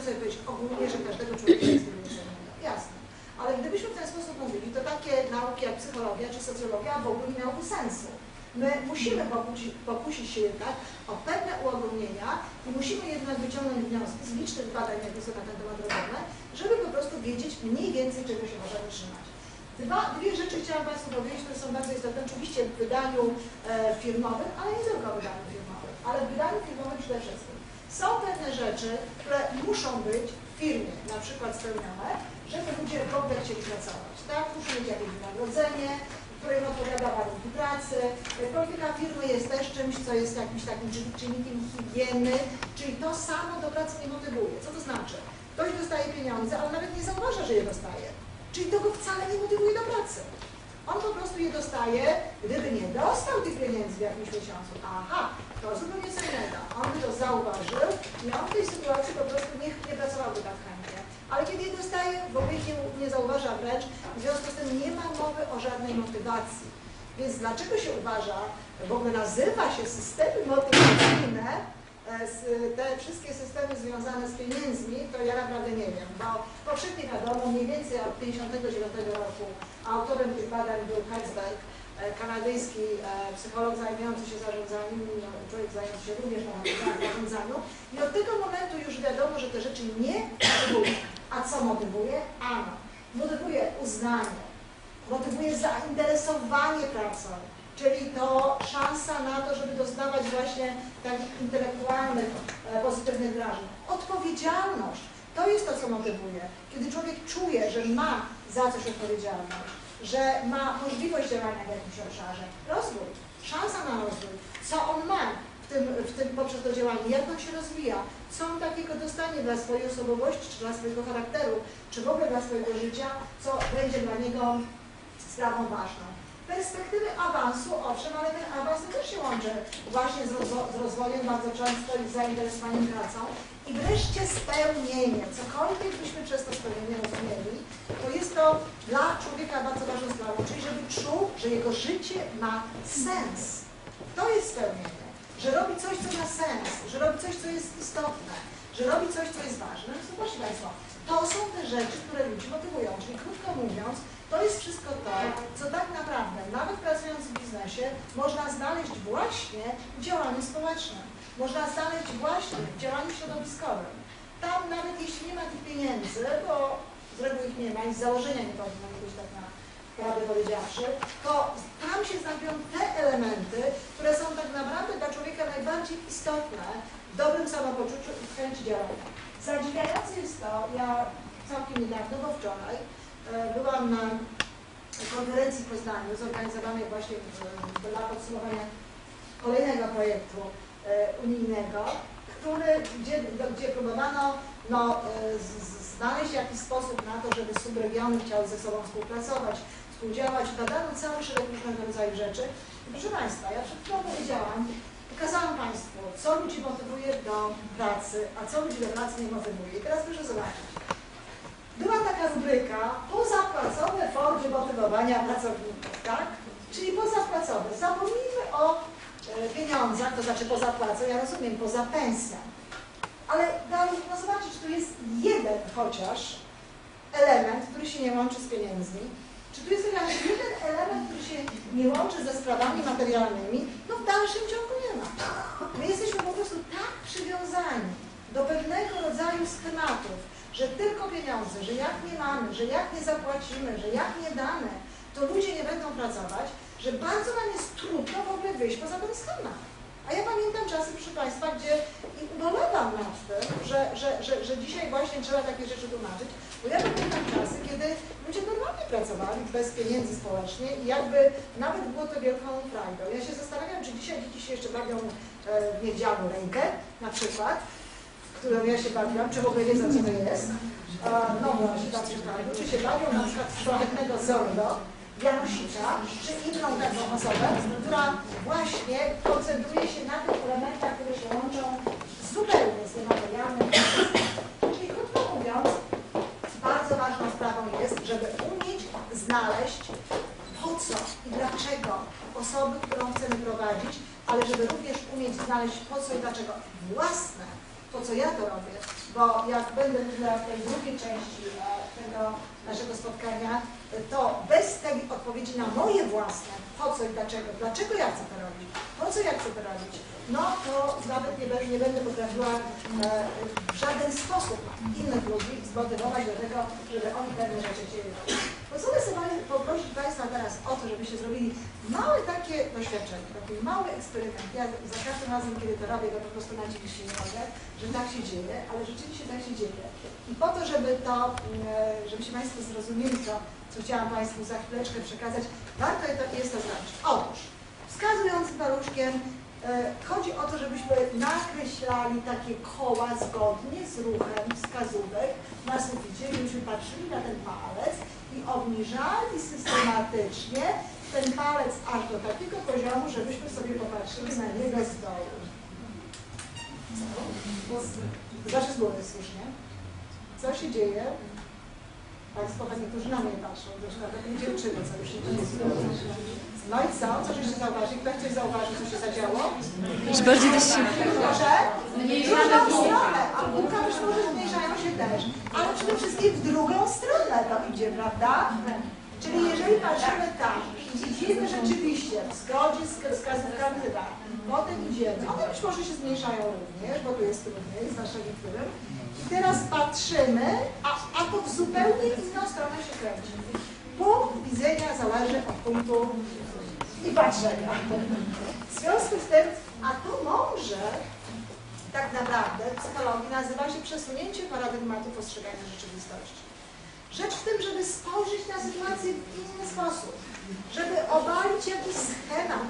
możemy sobie powiedzieć ogólnie, że każdego człowieka jest wymienionego. Jasne. Ale gdybyśmy w ten sposób mówili, to takie nauki jak psychologia czy socjologia w ogóle nie miałoby sensu. My musimy pokusić się jednak o pewne uogólnienia i musimy jednak wyciągnąć wnioski z licznych badań, jakie są na ten temat robione, żeby po prostu wiedzieć mniej więcej, czego się możemy trzymać. Dwa, dwie rzeczy chciałam Państwu powiedzieć, które są bardzo istotne, oczywiście w wydaniu e, firmowym, ale nie tylko w wydaniu firmowym, ale w wydaniu firmowym przede wszystkim. Są pewne rzeczy, które muszą być w firmie na przykład spełnione, żeby ludzie w ogóle chcieli pracować. Tak? Muszą mieć jakieś wynagrodzenie, które im odpowiada warunki pracy. Polityka firmy jest też czymś, co jest jakimś takim czyn- czynnikiem higieny, czyli to samo do pracy nie motywuje. Co to znaczy? Ktoś dostaje pieniądze, ale nawet nie zauważa, że je dostaje. Czyli to go wcale nie motywuje do pracy. On po prostu je dostaje, gdyby nie dostał tych pieniędzy w jakimś miesiącu. Aha, to zupełnie co innego. On by to zauważył i on w tej sytuacji po prostu nie, nie pracowałby tak chętnie. Ale kiedy je dostaje, w ich nie, zauważa wręcz, w związku z tym nie ma mowy o żadnej motywacji. Więc dlaczego się uważa, w ogóle nazywa się systemy motywacyjne, e, te wszystkie systemy związane z pieniędzmi, to ja naprawdę nie wiem, bo powszechnie wiadomo, mniej więcej od 1959 roku autorem tych badań był Herzberg, kanadyjski e, psycholog zajmujący się zarządzaniem, no, człowiek zajmujący się również zarządzaniem, i od tego momentu już wiadomo, że te rzeczy nie motywują. A co motywuje? Ano, motywuje uznanie, motywuje zainteresowanie pracą, czyli to szansa na to, żeby doznawać właśnie takich intelektualnych, e, pozytywnych wrażeń. Odpowiedzialność, to jest to, co motywuje. Kiedy człowiek czuje, że ma za coś odpowiedzialność, że ma możliwość działania w jakimś obszarze, rozwój, szansa na rozwój, co on ma w tym, w tym poprzez to działanie, jak on się rozwija, co on takiego dostanie dla swojej osobowości, czy dla swojego charakteru, czy w ogóle dla swojego życia, co będzie dla niego sprawą ważną. Perspektywy awansu, owszem, ale ten awans też się łączy właśnie z, rozwo z rozwojem bardzo często i zainteresowaniem pracą. I wreszcie spełnienie. Cokolwiek byśmy przez to spełnienie rozumieli, to jest to dla człowieka bardzo ważną sprawą, czyli żeby czuł, że jego życie ma sens. To jest spełnienie. Że robi coś, co ma sens, że robi coś, co jest istotne, że robi coś, co jest ważne. No zobaczcie Państwo, to są te rzeczy, które ludzi motywują. Czyli krótko mówiąc, to jest wszystko to, co tak naprawdę, nawet pracując w biznesie, można znaleźć właśnie w działaniu społecznym. Można znaleźć właśnie w działaniu środowiskowym. Tam nawet jeśli nie ma tych pieniędzy, bo z reguły ich nie ma i z założenia nie powinno być tak na prawdę powiedziawszy, to tam się znajdują te elementy, które są tak naprawdę dla człowieka najbardziej istotne w dobrym samopoczuciu i w chęci działania. Zadziwiające jest to, ja całkiem niedawno, bo wczoraj, e, byłam na konferencji w Poznaniu zorganizowanej właśnie dla podsumowania kolejnego projektu unijnego, który, gdzie, gdzie próbowano no, e, znaleźć jakiś sposób na to, żeby subregiony chciały ze sobą współpracować, współdziałać. Badano cały szereg różnego rodzaju rzeczy. Proszę Państwa, ja przed chwilą powiedziałam, pokazałam Państwu, co ludzi motywuje do pracy, a co ludzi do pracy nie motywuje. I teraz proszę zobaczyć. Była taka rubryka pozapłacowe formy motywowania pracowników, tak? Czyli pozapłacowe. Zapomnijmy o e, pieniądzach, to znaczy poza płacą, ja rozumiem, poza pensją. Ale dalej, no zobaczyć, tu jest jeden chociaż element, który się nie łączy z pieniędzmi. Czy tu jest chociaż jeden element, który się nie łączy ze sprawami materialnymi? No w dalszym ciągu nie ma. My jesteśmy po prostu tak przywiązani do pewnego rodzaju schematów, że tylko pieniądze, że jak nie mamy, że jak nie zapłacimy, że jak nie damy, to ludzie nie będą pracować, że bardzo nam jest trudno w ogóle wyjść poza ten schemat. A ja pamiętam czasy, proszę Państwa, gdzie i ubolewam nad tym, że, że, że, że dzisiaj właśnie trzeba takie rzeczy tłumaczyć, bo ja pamiętam czasy, kiedy ludzie normalnie pracowali bez pieniędzy społecznie i jakby nawet było to wielką frajdą. Ja się zastanawiam, czy dzisiaj dzieci się jeszcze bawią e, w niedziałą rękę, na przykład, którą ja się bawiłam, czy w ogóle wiedzą, co to jest. E, no właśnie, przykład, czy się bawią na przykład w szlachetnego zordo, Janusika, czy inną taką osobę, która właśnie koncentruje się na tych elementach, które się łączą zupełnie z tym materialnym. Czyli krótko mówiąc, bardzo ważną sprawą jest, żeby umieć znaleźć po co i dlaczego osoby, którą chcemy prowadzić, ale żeby również umieć znaleźć po co i dlaczego własne, po co ja to robię, bo jak będę w tej drugiej części e, tego naszego spotkania, to bez odpowiedzi na moje własne, po co i dlaczego, dlaczego ja chcę to robić, po co ja chcę to robić, no to nawet nie, nie będę potrafiła e, w żaden sposób innych ludzi zmotywować do tego, żeby oni pewne rzeczy chcieli robić. Pozwolę sobie poprosić Państwa teraz o to, żebyście zrobili małe takie doświadczenie, taki mały eksperyment. Ja za każdym razem, kiedy to robię, to po prostu nadziwić się nie mogę, że tak się dzieje, ale rzeczywiście tak się dzieje. I po to, żeby to, e, żebyście Państwo zrozumieli to, co chciałam Państwu za chwileczkę przekazać, warto je to, jest to zrobić. Otóż, wskazującym paluszkiem e, chodzi o to, żebyśmy nakreślali takie koła zgodnie z ruchem wskazówek na suficie, żebyśmy patrzyli na ten palec i obniżali systematycznie ten palec aż do takiego poziomu, żebyśmy sobie popatrzyli na niego z dołu. Zawsze z góry słusznie. Co się dzieje? Państwo niektórzy na mnie patrzą, zresztą tak nie dziewczyny, co już się dzieje. No i co? Co żeście zauważyli? Ktoś coś zauważył, co się zadziało? Już bardziej wysiłku. Proszę? Zmniejszamy stronę, a półka być może zmniejszają się też. Ale przede wszystkim w drugą stronę to idzie, prawda? Czyli jeżeli patrzymy tak i widzimy rzeczywiście w zgodzie z wskazówkami tak, potem idziemy, one być może się zmniejszają również, bo tu jest trudniej, zwłaszcza niektórym. I teraz patrzymy, a, a to w zupełnie inną stronę się kręci. Punkt widzenia zależy od punktu i patrzenia. W związku z tym, a to mądrze tak naprawdę w psychologii nazywa się przesunięcie paradygmatu postrzegania rzeczywistości. Rzecz w tym, żeby spojrzeć na sytuację w inny sposób, żeby obalić jakiś schemat,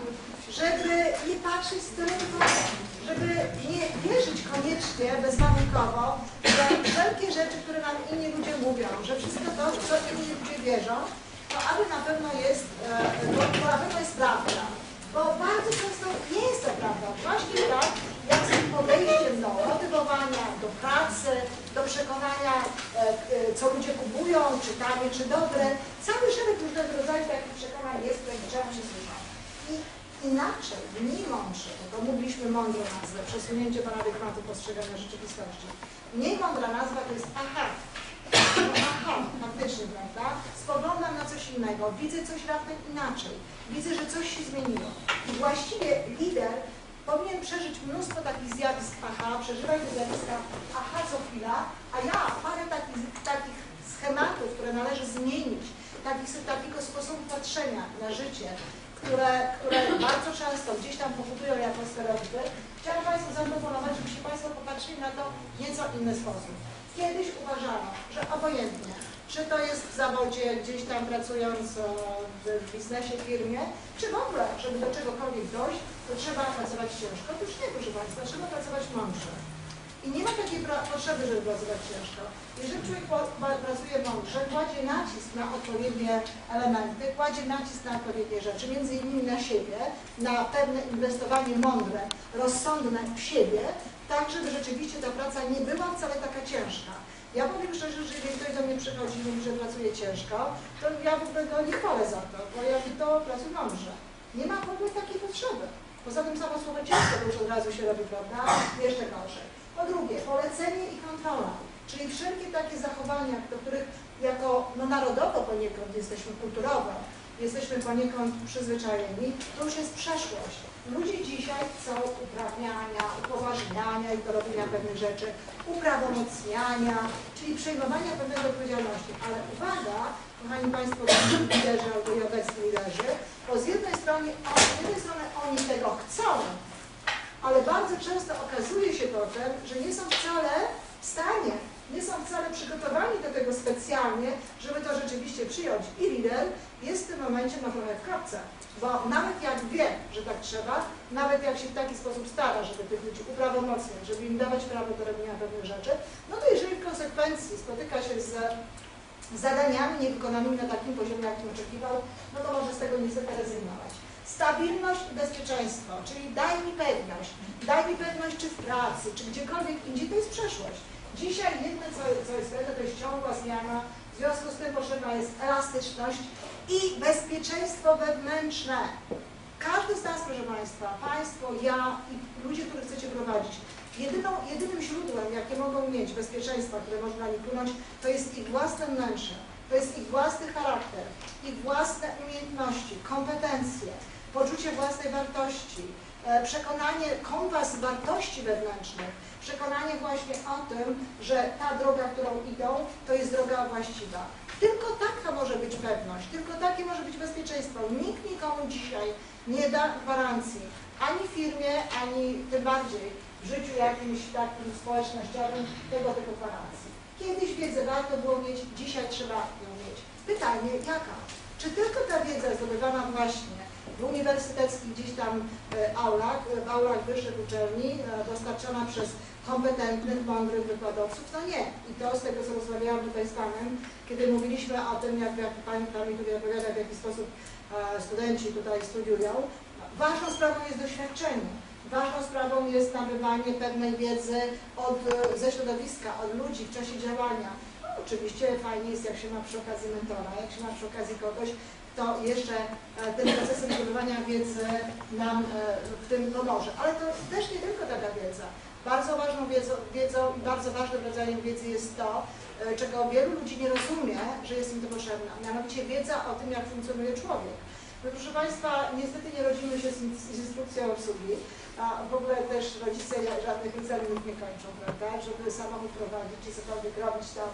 żeby nie patrzeć stereotypowo, żeby nie wierzyć koniecznie bezwarunkowo, że wszelkie rzeczy, które nam inni ludzie mówią, że wszystko to, w co inni ludzie wierzą, aby na pewno jest, e, to, to na pewno jest prawda. Bo bardzo często nie jest to prawda. Właśnie tak, jak z tym podejściem do motywowania, do pracy, do przekonania, e, e, co ludzie kupują, czy tanie, czy dobre. Cały szereg różnego rodzaju takich przekonań jest, które nie trzeba przesłuchać. I inaczej, mniej mądrze, bo to mówiliśmy mądrą nazwę, przesunięcie paradygmatu postrzegania rzeczywistości. Mniej mądra nazwa to jest aha. Prawda? Spoglądam na coś innego, widzę coś raptem inaczej, widzę, że coś się zmieniło. I właściwie lider powinien przeżyć mnóstwo takich zjawisk aha, przeżywać te zjawiska aha co chwila, a ja parę takich, takich schematów, które należy zmienić, takich, takiego sposobu patrzenia na życie, które, które bardzo często gdzieś tam powodują jako stereotypy, chciałam Państwu zaproponować, żebyście Państwo popatrzyli na to w nieco inny sposób. Kiedyś uważano, że obojętnie, czy to jest w zawodzie, gdzieś tam pracując w biznesie, firmie, czy w ogóle, żeby do czegokolwiek dojść, to trzeba pracować ciężko. Otóż nie, proszę Państwa, trzeba pracować mądrze. I nie ma takiej potrzeby, żeby pracować ciężko. Jeżeli człowiek pracuje mądrze, kładzie nacisk na odpowiednie elementy, kładzie nacisk na odpowiednie rzeczy, między innymi na siebie, na pewne inwestowanie mądre, rozsądne w siebie, tak żeby rzeczywiście ta praca nie była wcale taka ciężka. Ja powiem szczerze, że jeżeli ktoś do mnie przychodzi i mówi, że pracuje ciężko, to ja w ogóle go nie chwalę za to, bo ja to pracuję mądrze. Nie ma w ogóle takiej potrzeby. Poza tym samo słowo ciężko już od razu się robi, prawda? Jeszcze gorzej. Po drugie, polecenie i kontrola, czyli wszelkie takie zachowania, do których jako no, narodowo poniekąd jesteśmy kulturowo, jesteśmy poniekąd przyzwyczajeni, to już jest przeszłość. Ludzie dzisiaj chcą uprawniania, upoważniania i do robienia pewnych rzeczy, uprawomocniania, czyli przejmowania pewnej odpowiedzialności. Ale uwaga, kochani Państwo, liderzy albo i obecni liderzy, bo z jednej strony, z jednej strony oni tego chcą, ale bardzo często okazuje się potem, że nie są wcale w stanie, nie są wcale przygotowani do tego specjalnie, żeby to rzeczywiście przyjąć. I lider jest w tym momencie no trochę w kropce, bo nawet jak wie, że tak trzeba, nawet jak się w taki sposób stara, żeby tych ludzi uprawomocniać, żeby im dawać prawo do robienia pewnych rzeczy, no to jeżeli w konsekwencji spotyka się z zadaniami niewykonanymi na takim poziomie, jakim oczekiwał, no to może z tego niestety rezygnować. Stabilność i bezpieczeństwo, czyli daj mi pewność, daj mi pewność czy w pracy, czy gdziekolwiek indziej, to jest przeszłość. Dzisiaj jedyne, co, co jest pewne, to jest ciągła zmiana, w związku z tym potrzebna jest elastyczność i bezpieczeństwo wewnętrzne. Każdy z nas, proszę Państwa, Państwo, ja i ludzie, których chcecie prowadzić, Jedyną, jedynym źródłem, jakie mogą mieć bezpieczeństwa, które można na płynąć, to jest ich własne wnętrze, to jest ich własny charakter, ich własne umiejętności, kompetencje, poczucie własnej wartości, przekonanie, kompas wartości wewnętrznych, przekonanie właśnie o tym, że ta droga, którą idą, to jest droga właściwa. Tylko taka może być pewność, tylko takie może być bezpieczeństwo. Nikt nikomu dzisiaj nie da gwarancji, ani firmie, ani tym bardziej w życiu jakimś takim społecznościowym tego typu gwarancji. Kiedyś wiedzę warto było mieć, dzisiaj trzeba ją mieć. Pytanie jaka? Czy tylko ta wiedza zdobywana właśnie w uniwersyteckich gdzieś tam e, aulach, w aulach wyższych uczelni, e, dostarczona przez kompetentnych, mądrych wykładowców? No nie. I to z tego, co rozmawiałam tutaj z Panem, kiedy mówiliśmy o tym, jak, jak Pani Pan mi tutaj opowiada, w jaki sposób e, studenci tutaj studiują. Ważną sprawą jest doświadczenie. Ważną sprawą jest nabywanie pewnej wiedzy od, e, ze środowiska, od ludzi w czasie działania. No, oczywiście fajnie jest, jak się ma przy okazji mentora, jak się ma przy okazji kogoś, kto jeszcze e, tym procesem zdobywania wiedzy nam e, w tym pomoże. Ale to też nie tylko taka wiedza. Bardzo ważną wiedzą, wiedzą bardzo ważnym rodzajem wiedzy jest to, e, czego wielu ludzi nie rozumie, że jest im to potrzebna. Mianowicie wiedza o tym, jak funkcjonuje człowiek. My, proszę Państwa, niestety nie rodzimy się z, z instrukcją obsługi, a w ogóle też rodzice żadnych licencjów nie kończą, prawda? Żeby samochód prowadzić czy cokolwiek robić, to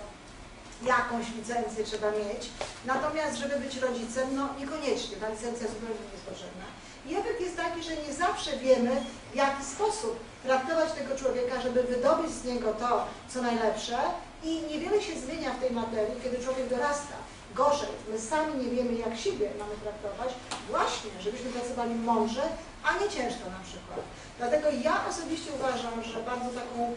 jakąś licencję trzeba mieć. Natomiast, żeby być rodzicem, no niekoniecznie, ta licencja zupełnie nie jest potrzebna. I efekt jest taki, że nie zawsze wiemy, w jaki sposób traktować tego człowieka, żeby wydobyć z niego to, co najlepsze i niewiele się zmienia w tej materii, kiedy człowiek dorasta. Gorzej, my sami nie wiemy, jak siebie mamy traktować, właśnie, żebyśmy pracowali mądrze, a nie ciężko na przykład. Dlatego ja osobiście uważam, że bardzo taką e,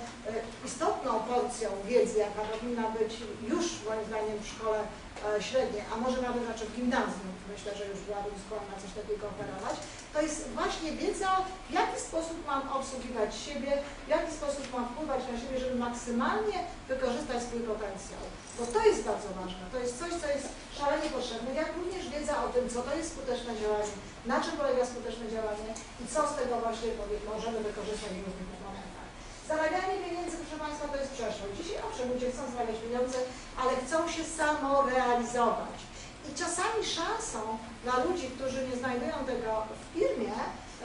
istotną porcją wiedzy, jaka powinna być już moim zdaniem w szkole e, średniej, a może nawet znaczy w gimnazjum, myślę, że już byłabym skłonna coś takiego oferować, to jest właśnie wiedza, w jaki sposób mam obsługiwać siebie, w jaki sposób mam wpływać na siebie, żeby maksymalnie wykorzystać swój potencjał. Bo to jest bardzo ważne, to jest coś, co jest szalenie potrzebne, jak również wiedza o tym, co to jest skuteczne działanie, na czym polega skuteczne działanie i co z tego właśnie możemy wykorzystać w różnych momentach. Zarabianie pieniędzy, proszę Państwa, to jest przeszłość. Dzisiaj owszem, ludzie chcą zarabiać pieniądze, ale chcą się samorealizować. I czasami szansą dla ludzi, którzy nie znajdują tego w firmie,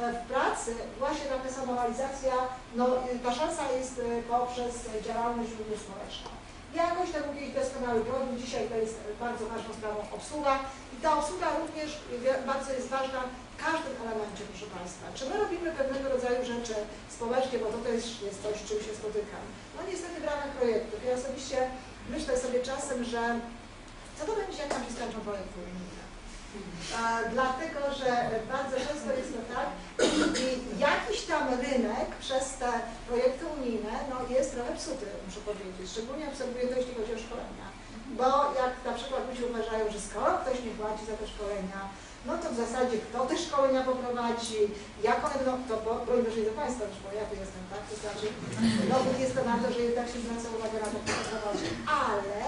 e, w pracy, właśnie taka samorealizacja, no ta szansa jest y, poprzez działalność również społeczną. Jakoś tak mówię, doskonały produkt, dzisiaj to jest e, bardzo ważną sprawą obsługa i ta obsługa również bardzo jest ważna w każdym elemencie, proszę Państwa. Czy my robimy pewnego rodzaju rzeczy społecznie, bo to też jest coś, z czym się spotykam. No niestety w ramach projektów. Ja osobiście myślę sobie czasem, że co to będzie, jak nam się skończą projekty unijne? Dlatego, że bardzo często jest to tak i jakiś tam rynek przez te projekty unijne no, jest trochę psuty, muszę powiedzieć. Szczególnie obserwuję to, jeśli chodzi o szkolenia. Bo jak na przykład ludzie uważają, że skoro ktoś nie płaci za te szkolenia, no to w zasadzie kto te szkolenia poprowadzi, jak one będą, to bo, broń Boże do Państwa, bo ja tu jestem, tak? To znaczy, dowód jest to na to, że jednak się zwraca uwagę na to prowadzi. Ale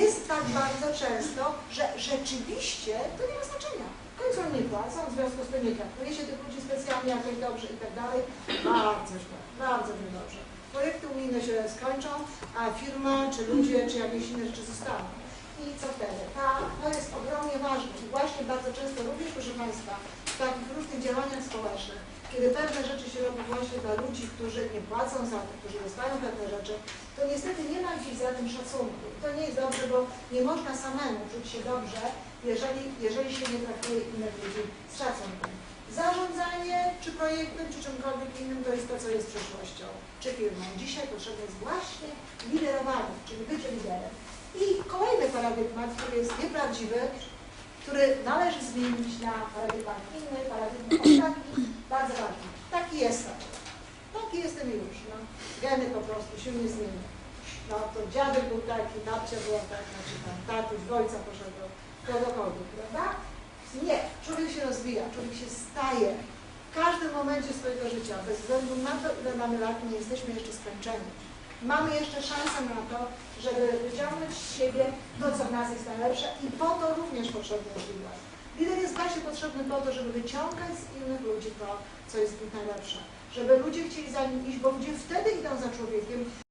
jest tak bardzo często, że rzeczywiście to nie ma znaczenia. W końcu oni nie płacą, w związku z tym nie traktuje się tych ludzi specjalnie jakoś dobrze i tak dalej. Bardzo źle, bardzo niedobrze. Projekty unijne się skończą, a firma, czy ludzie, czy jakieś inne rzeczy zostaną. I co wtedy? Ta, to jest ogromnie ważne. I właśnie bardzo często również, proszę Państwa, w takich różnych działaniach społecznych, kiedy pewne rzeczy się robi właśnie dla ludzi, którzy nie płacą za to, którzy dostają pewne rzeczy, to niestety nie ma dziś za tym szacunku. I to nie jest dobrze, bo nie można samemu czuć się dobrze, jeżeli, jeżeli się nie traktuje innych ludzi z szacunkiem. Zarządzanie, czy projektem, czy czymkolwiek innym, to jest to, co jest przyszłością, czy firmą. Dzisiaj potrzebne jest właśnie liderowanie, czyli bycie liderem. I kolejny paradygmat, który jest nieprawdziwy, który należy zmienić na paradygmat inny, paradygmat ostatni, bardzo ważny. Taki jestem. Taki jestem już. No. Geny po prostu się nie zmienią. No to dziadek był taki, babcia była taka, czy tam tatuś, ojca poszedł, kogokolwiek, prawda? Nie, człowiek się rozwija, człowiek się staje. W każdym momencie swojego życia, bez względu na to, ile mamy lat, nie jesteśmy jeszcze skończeni. Mamy jeszcze szansę na to, żeby wyciągnąć z siebie to, co w nas jest najlepsze i po to również potrzebny jest lider. Lider jest właśnie potrzebny po to, żeby wyciągać z innych ludzi to, co jest w nich najlepsze. żeby ludzie chcieli za nim iść, bo ludzie wtedy idą za człowiekiem,